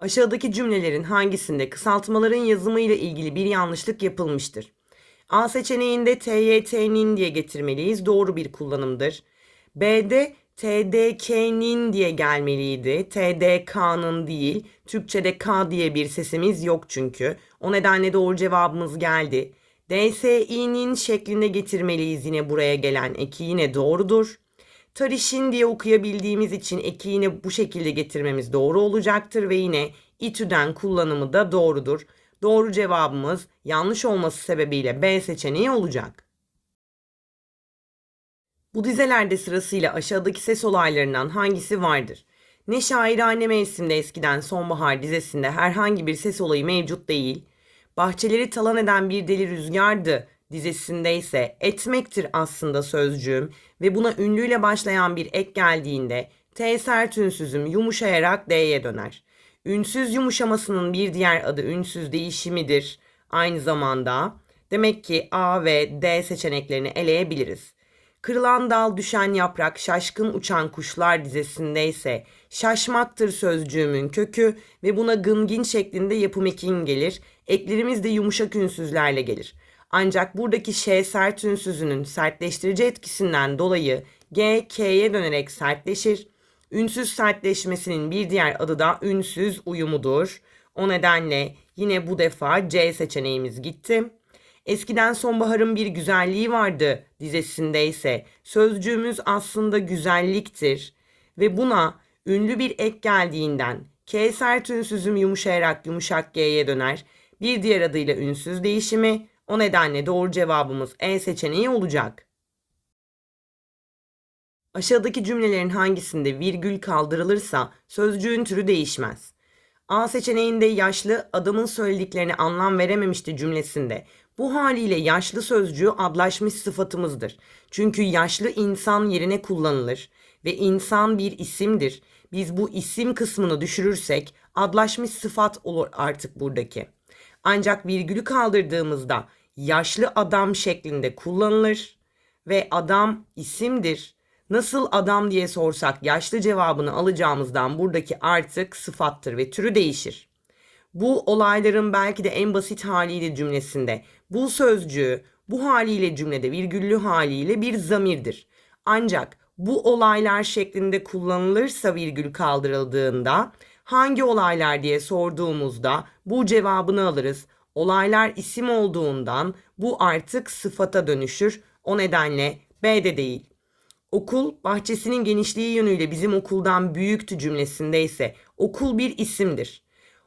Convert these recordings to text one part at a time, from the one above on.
Aşağıdaki cümlelerin hangisinde kısaltmaların yazımı ile ilgili bir yanlışlık yapılmıştır? A seçeneğinde TYT'nin diye getirmeliyiz. Doğru bir kullanımdır. B'de TDK'nin diye gelmeliydi. TDK'nın değil. Türkçe'de K diye bir sesimiz yok çünkü. O nedenle doğru cevabımız geldi. DSİ'nin şeklinde getirmeliyiz yine buraya gelen eki yine doğrudur. Tarişin diye okuyabildiğimiz için eki yine bu şekilde getirmemiz doğru olacaktır ve yine itüden kullanımı da doğrudur. Doğru cevabımız yanlış olması sebebiyle B seçeneği olacak. Bu dizelerde sırasıyla aşağıdaki ses olaylarından hangisi vardır? Ne şairane mevsimde eskiden sonbahar dizesinde herhangi bir ses olayı mevcut değil. Bahçeleri talan eden bir deli rüzgardı dizesinde ise etmektir aslında sözcüğüm ve buna ünlüyle başlayan bir ek geldiğinde T sert ünsüzüm yumuşayarak D'ye döner. Ünsüz yumuşamasının bir diğer adı ünsüz değişimidir. Aynı zamanda demek ki A ve D seçeneklerini eleyebiliriz. Kırılan dal düşen yaprak şaşkın uçan kuşlar dizesinde ise şaşmaktır sözcüğümün kökü ve buna gıngin şeklinde yapım ekin gelir. Eklerimiz de yumuşak ünsüzlerle gelir. Ancak buradaki ş sert ünsüzünün sertleştirici etkisinden dolayı g k'ye dönerek sertleşir. Ünsüz sertleşmesinin bir diğer adı da ünsüz uyumudur. O nedenle yine bu defa C seçeneğimiz gitti. Eskiden sonbaharın bir güzelliği vardı dizesinde ise sözcüğümüz aslında güzelliktir ve buna ünlü bir ek geldiğinden K sert ünsüzüm yumuşayarak yumuşak G'ye döner. Bir diğer adıyla ünsüz değişimi. O nedenle doğru cevabımız E seçeneği olacak. Aşağıdaki cümlelerin hangisinde virgül kaldırılırsa sözcüğün türü değişmez. A seçeneğinde yaşlı adamın söylediklerine anlam verememişti cümlesinde. Bu haliyle yaşlı sözcüğü adlaşmış sıfatımızdır. Çünkü yaşlı insan yerine kullanılır ve insan bir isimdir. Biz bu isim kısmını düşürürsek adlaşmış sıfat olur artık buradaki. Ancak virgülü kaldırdığımızda yaşlı adam şeklinde kullanılır ve adam isimdir. Nasıl adam diye sorsak yaşlı cevabını alacağımızdan buradaki artık sıfattır ve türü değişir. Bu olayların belki de en basit haliyle cümlesinde bu sözcüğü bu haliyle cümlede virgüllü haliyle bir zamirdir. Ancak bu olaylar şeklinde kullanılırsa virgül kaldırıldığında hangi olaylar diye sorduğumuzda bu cevabını alırız. Olaylar isim olduğundan bu artık sıfata dönüşür. O nedenle B'de değil. Okul bahçesinin genişliği yönüyle bizim okuldan büyüktü cümlesinde ise okul bir isimdir.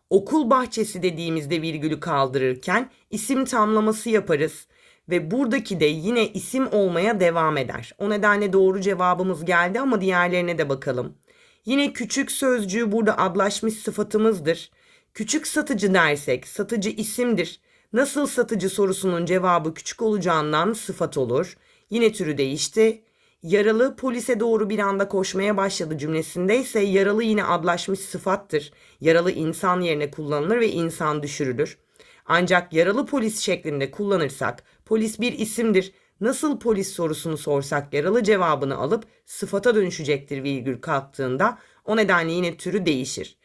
Okul bahçesi dediğimizde virgülü kaldırırken isim tamlaması yaparız ve buradaki de yine isim olmaya devam eder. O nedenle doğru cevabımız geldi ama diğerlerine de bakalım. Yine küçük sözcüğü burada adlaşmış sıfatımızdır. Küçük satıcı dersek satıcı isimdir. Nasıl satıcı sorusunun cevabı küçük olacağından sıfat olur. Yine türü değişti. Yaralı polise doğru bir anda koşmaya başladı cümlesinde ise yaralı yine adlaşmış sıfattır. Yaralı insan yerine kullanılır ve insan düşürülür. Ancak yaralı polis şeklinde kullanırsak polis bir isimdir. Nasıl polis sorusunu sorsak yaralı cevabını alıp sıfata dönüşecektir virgül kalktığında. O nedenle yine türü değişir.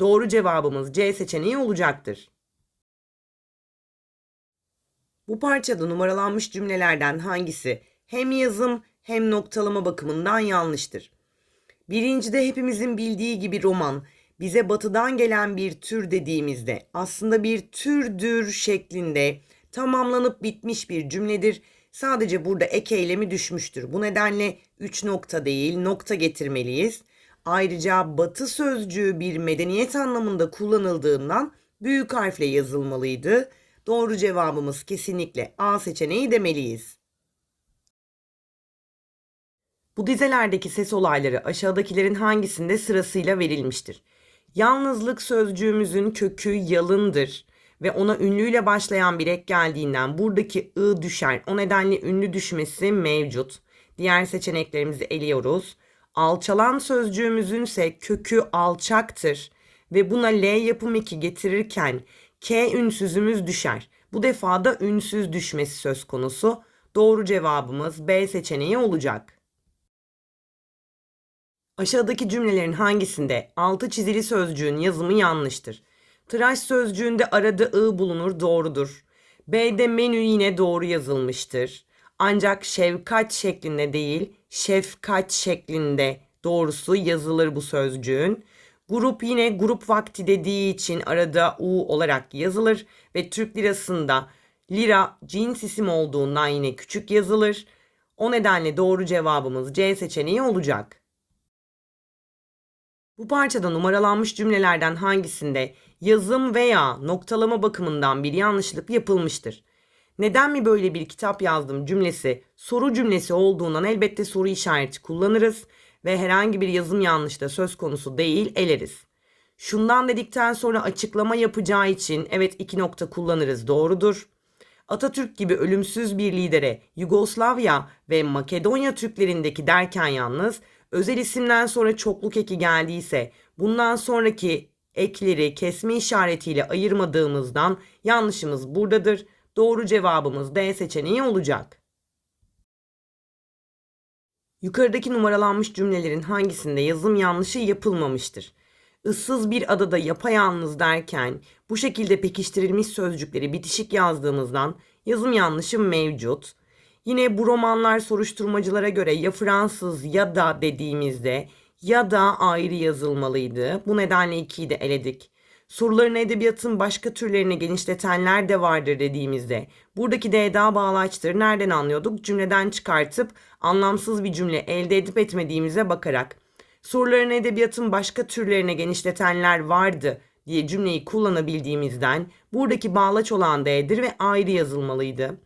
Doğru cevabımız C seçeneği olacaktır. Bu parçada numaralanmış cümlelerden hangisi hem yazım hem noktalama bakımından yanlıştır? Birincide hepimizin bildiği gibi roman bize batıdan gelen bir tür dediğimizde aslında bir türdür şeklinde tamamlanıp bitmiş bir cümledir. Sadece burada ek eylemi düşmüştür. Bu nedenle 3 nokta değil nokta getirmeliyiz. Ayrıca batı sözcüğü bir medeniyet anlamında kullanıldığından büyük harfle yazılmalıydı. Doğru cevabımız kesinlikle A seçeneği demeliyiz. Bu dizelerdeki ses olayları aşağıdakilerin hangisinde sırasıyla verilmiştir? Yalnızlık sözcüğümüzün kökü yalındır ve ona ünlüyle başlayan bir ek geldiğinden buradaki ı düşer. O nedenle ünlü düşmesi mevcut. Diğer seçeneklerimizi eliyoruz. Alçalan sözcüğümüzün ise kökü alçaktır ve buna L yapım eki getirirken K ünsüzümüz düşer. Bu defa da ünsüz düşmesi söz konusu. Doğru cevabımız B seçeneği olacak. Aşağıdaki cümlelerin hangisinde altı çizili sözcüğün yazımı yanlıştır? Tıraş sözcüğünde arada ı bulunur doğrudur. B'de menü yine doğru yazılmıştır. Ancak şefkat şeklinde değil, şefkat şeklinde doğrusu yazılır bu sözcüğün. Grup yine grup vakti dediği için arada u olarak yazılır ve Türk lirasında lira cins isim olduğundan yine küçük yazılır. O nedenle doğru cevabımız C seçeneği olacak. Bu parçada numaralanmış cümlelerden hangisinde yazım veya noktalama bakımından bir yanlışlık yapılmıştır? Neden mi böyle bir kitap yazdım cümlesi soru cümlesi olduğundan elbette soru işareti kullanırız ve herhangi bir yazım yanlış da söz konusu değil eleriz. Şundan dedikten sonra açıklama yapacağı için evet iki nokta kullanırız doğrudur. Atatürk gibi ölümsüz bir lidere Yugoslavya ve Makedonya Türklerindeki derken yalnız özel isimden sonra çokluk eki geldiyse bundan sonraki ekleri kesme işaretiyle ayırmadığımızdan yanlışımız buradadır. Doğru cevabımız D seçeneği olacak. Yukarıdaki numaralanmış cümlelerin hangisinde yazım yanlışı yapılmamıştır? ıssız bir adada yapayalnız derken bu şekilde pekiştirilmiş sözcükleri bitişik yazdığımızdan yazım yanlışı mevcut. Yine bu romanlar soruşturmacılara göre ya Fransız ya da dediğimizde ya da ayrı yazılmalıydı. Bu nedenle ikiyi de eledik. Soruların edebiyatın başka türlerine genişletenler de vardır dediğimizde buradaki de eda bağlaçtır. Nereden anlıyorduk? Cümleden çıkartıp anlamsız bir cümle elde edip etmediğimize bakarak. Soruların edebiyatın başka türlerine genişletenler vardı diye cümleyi kullanabildiğimizden buradaki bağlaç olan D'dir ve ayrı yazılmalıydı.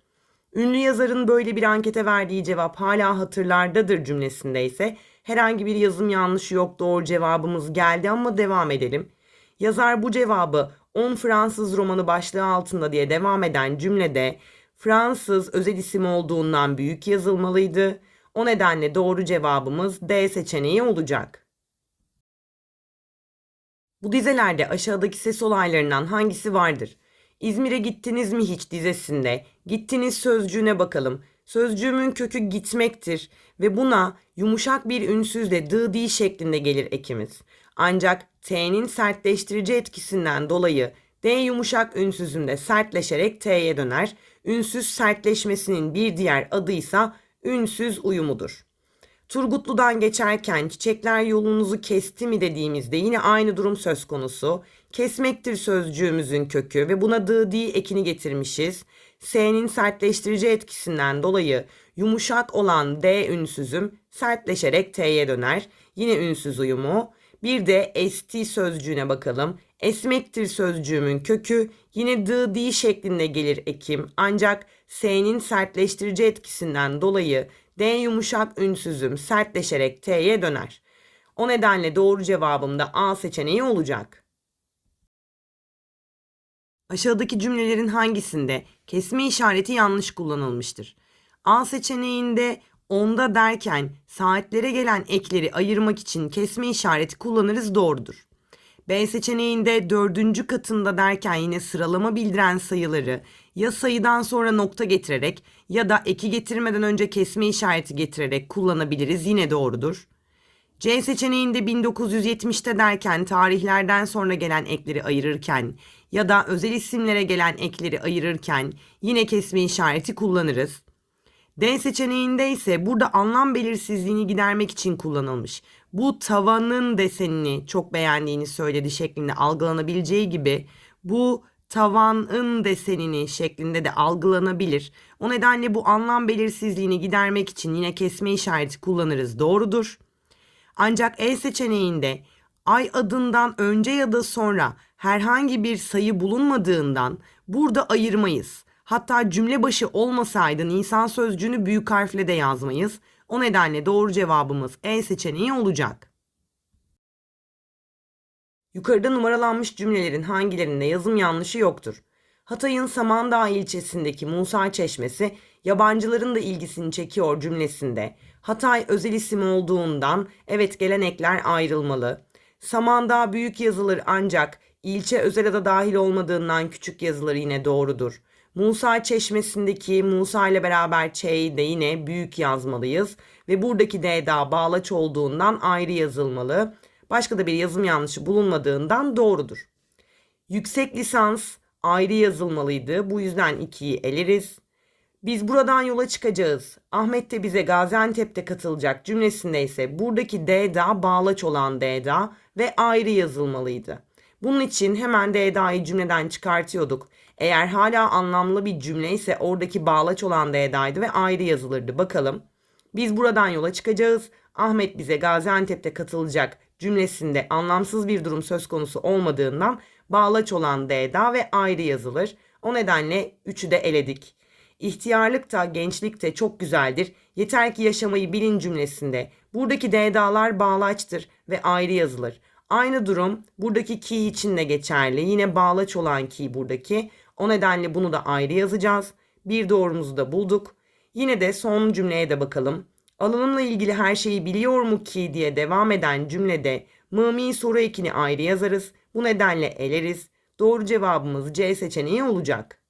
Ünlü yazarın böyle bir ankete verdiği cevap hala hatırlardadır cümlesinde ise herhangi bir yazım yanlışı yok doğru cevabımız geldi ama devam edelim. Yazar bu cevabı 10 Fransız romanı başlığı altında diye devam eden cümlede Fransız özel isim olduğundan büyük yazılmalıydı. O nedenle doğru cevabımız D seçeneği olacak. Bu dizelerde aşağıdaki ses olaylarından hangisi vardır? İzmir'e gittiniz mi hiç dizesinde gittiniz sözcüğüne bakalım. Sözcüğümün kökü gitmektir ve buna yumuşak bir ünsüzle dı di şeklinde gelir ekimiz. Ancak T'nin sertleştirici etkisinden dolayı D yumuşak ünsüzünde sertleşerek T'ye döner. Ünsüz sertleşmesinin bir diğer adıysa ünsüz uyumudur. Turgutlu'dan geçerken çiçekler yolunuzu kesti mi dediğimizde yine aynı durum söz konusu. Kesmektir sözcüğümüzün kökü ve buna dı di ekini getirmişiz. S'nin sertleştirici etkisinden dolayı yumuşak olan D ünsüzüm sertleşerek T'ye döner. Yine ünsüz uyumu. Bir de esti sözcüğüne bakalım. Esmektir sözcüğümün kökü yine dı di şeklinde gelir ekim ancak S'nin sertleştirici etkisinden dolayı D yumuşak ünsüzüm sertleşerek T'ye döner. O nedenle doğru cevabım da A seçeneği olacak. Aşağıdaki cümlelerin hangisinde kesme işareti yanlış kullanılmıştır? A seçeneğinde onda derken saatlere gelen ekleri ayırmak için kesme işareti kullanırız doğrudur. B seçeneğinde dördüncü katında derken yine sıralama bildiren sayıları ya sayıdan sonra nokta getirerek ya da eki getirmeden önce kesme işareti getirerek kullanabiliriz yine doğrudur. C seçeneğinde 1970'te derken tarihlerden sonra gelen ekleri ayırırken ya da özel isimlere gelen ekleri ayırırken yine kesme işareti kullanırız. D seçeneğinde ise burada anlam belirsizliğini gidermek için kullanılmış. Bu tavanın desenini çok beğendiğini söyledi şeklinde algılanabileceği gibi bu tavanın desenini şeklinde de algılanabilir. O nedenle bu anlam belirsizliğini gidermek için yine kesme işareti kullanırız. Doğrudur. Ancak E seçeneğinde ay adından önce ya da sonra herhangi bir sayı bulunmadığından burada ayırmayız. Hatta cümle başı olmasaydı Nisan sözcüğünü büyük harfle de yazmayız. O nedenle doğru cevabımız E seçeneği olacak. Yukarıda numaralanmış cümlelerin hangilerinde yazım yanlışı yoktur? Hatay'ın Samandağ ilçesindeki Musa Çeşmesi yabancıların da ilgisini çekiyor cümlesinde. Hatay özel isim olduğundan evet gelen ekler ayrılmalı. Samandağ büyük yazılır ancak ilçe özel ada dahil olmadığından küçük yazılır yine doğrudur. Musa çeşmesindeki Musa ile beraber Ç'yi yine büyük yazmalıyız. Ve buradaki D daha bağlaç olduğundan ayrı yazılmalı. Başka da bir yazım yanlışı bulunmadığından doğrudur. Yüksek lisans ayrı yazılmalıydı. Bu yüzden 2'yi eleriz. Biz buradan yola çıkacağız. Ahmet de bize Gaziantep'te katılacak cümlesinde ise buradaki D'da bağlaç olan D'da ve ayrı yazılmalıydı. Bunun için hemen D'da'yı cümleden çıkartıyorduk. Eğer hala anlamlı bir cümle ise oradaki bağlaç olan D'da'ydı ve ayrı yazılırdı. Bakalım. Biz buradan yola çıkacağız. Ahmet bize Gaziantep'te katılacak cümlesinde anlamsız bir durum söz konusu olmadığından bağlaç olan D'da ve ayrı yazılır. O nedenle üçü de eledik. İhtiyarlık da gençlik de çok güzeldir. Yeter ki yaşamayı bilin cümlesinde. Buradaki D'dalar bağlaçtır ve ayrı yazılır. Aynı durum buradaki ki için de geçerli. Yine bağlaç olan ki buradaki. O nedenle bunu da ayrı yazacağız. Bir doğrumuzu da bulduk. Yine de son cümleye de bakalım. Alanımla ilgili her şeyi biliyor mu ki diye devam eden cümlede mımi soru ekini ayrı yazarız. Bu nedenle eleriz. Doğru cevabımız C seçeneği olacak.